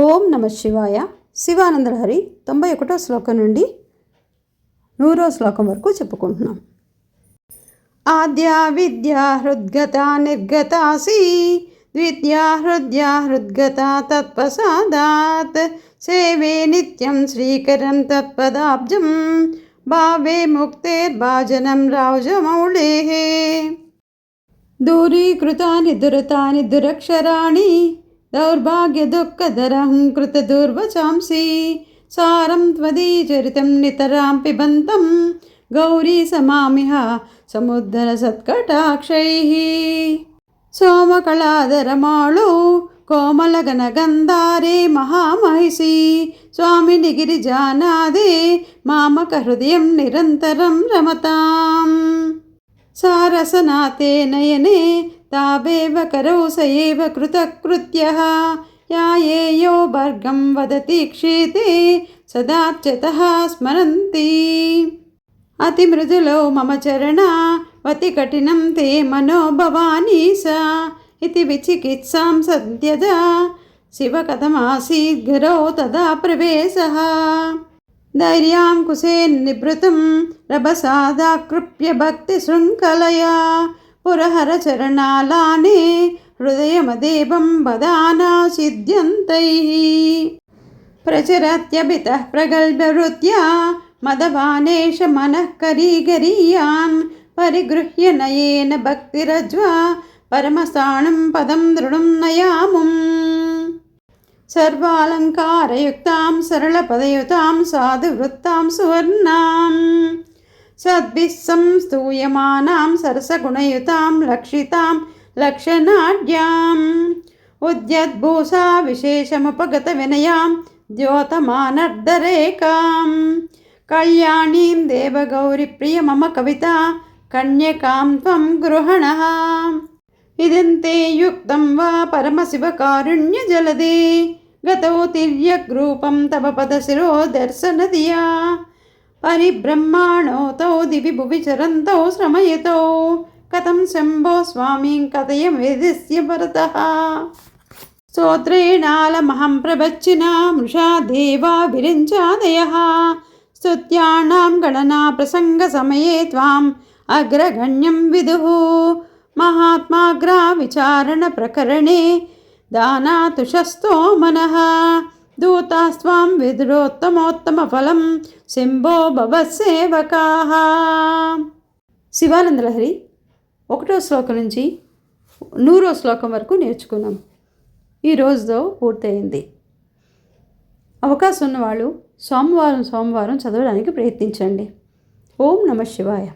ఓం నమ శివాయ. శివానందహరి తొంభై ఒకటో శ్లోకం నుండి నూరో శ్లోకం వరకు చెప్పుకుంటున్నాం. ఆద్యా విద్యా హృద్గత నిర్గతాసి ద్విత్యా హృద్యా హృద్గత తత్పసాదాత్. సేవే నిత్యం శ్రీకరం తత్పదాబ్జం భావే ముక్తేర్భాజనం రాజమౌళే దూరీకృతాని దురతాని దురక్షరాణి దౌర్భాగ్య దౌర్భాగ్యదుఃఖధరం కృతదుర్వచాంసి సారం త్వదీచరితం నితరాం పిబంతం గౌరీ సమామిహ సముద్ర సత్కటాక్షై. సోమకళాధరమాళు కోమలగన గంధారే మహామహిషి. స్వామిని గిరిజానాదే మామక హృదయం నిరంతరం రమతాం. సారసనాతే నయనే तावेव करौ स एव कृतकृत्यः या येयो वर्गं वदति क्षेते सदाच्युतः स्मरन्ति अतिमृदुलो मम चरणा वति कठिनं ते मनोभवानी सा इति विचिकित्सां सद्यदा शिवकथमासीद्गुरौ तदा प्रवेशः धैर्यां कुशेन्निभृतं रभसादाकृप्य भक्तिशृङ्खलया పురహర చరణాలానే హృదయమదేవం వదానా సిద్ధ్యంతై ప్రచరత్యభిత ప్రగల్భవృత్యా మదవానేష మనఃకరీగరీయాన్ పరిగృహ్య నయేన భక్తిరజ్వా పరమసాణం పదం దృఢం నయాముం. సర్వాలంకారయుక్తాం సరళపదయుతాం సాధువృత్తాం సువర్ణాం. सद्भिः संस्तूयमानां सरसगुणयुतां लक्षितां लक्षणाढ्याम् उद्यद्भूषा विशेषमुपगतविनयां द्योतमानर्दरेकां कल्याणीं देवगौरिप्रिय मम कविता कन्यकां त्वं गृहणः इदन्ते युक्तं वा परमशिवकारुण्यजलदे गतौ तिर्यग्रूपं तव पदशिरो दर्शनधिया परिब्रह्माणौ दिवि भुवि चरन्तौ श्रमयतौ। कथं शम्भो स्वामीं कथय वेदस्य भरतः। स्तोत्रेणालमहं प्रवच्चिना मृषा देवा विरिञ्चादयः। स्तुत्याणां गणना प्रसङ्गसमये त्वाम् अग्रगण्यं विदुः। महात्माग्रा विचारणप्रकरणे दानातुषस्तो मनः దూతాస్వాం విదురోత్తమోత్తమఫలం శంభో భవసేవకా శివానందలహరి ఒకటో శ్లోకం నుంచి నూరో శ్లోకం వరకు నేర్చుకున్నాం. ఈ రోజుతో పూర్తయింది. అవకాశం ఉన్నవాళ్ళు సోమవారం సోమవారం చదవడానికి ప్రయత్నించండి. ఓం నమ శివాయ.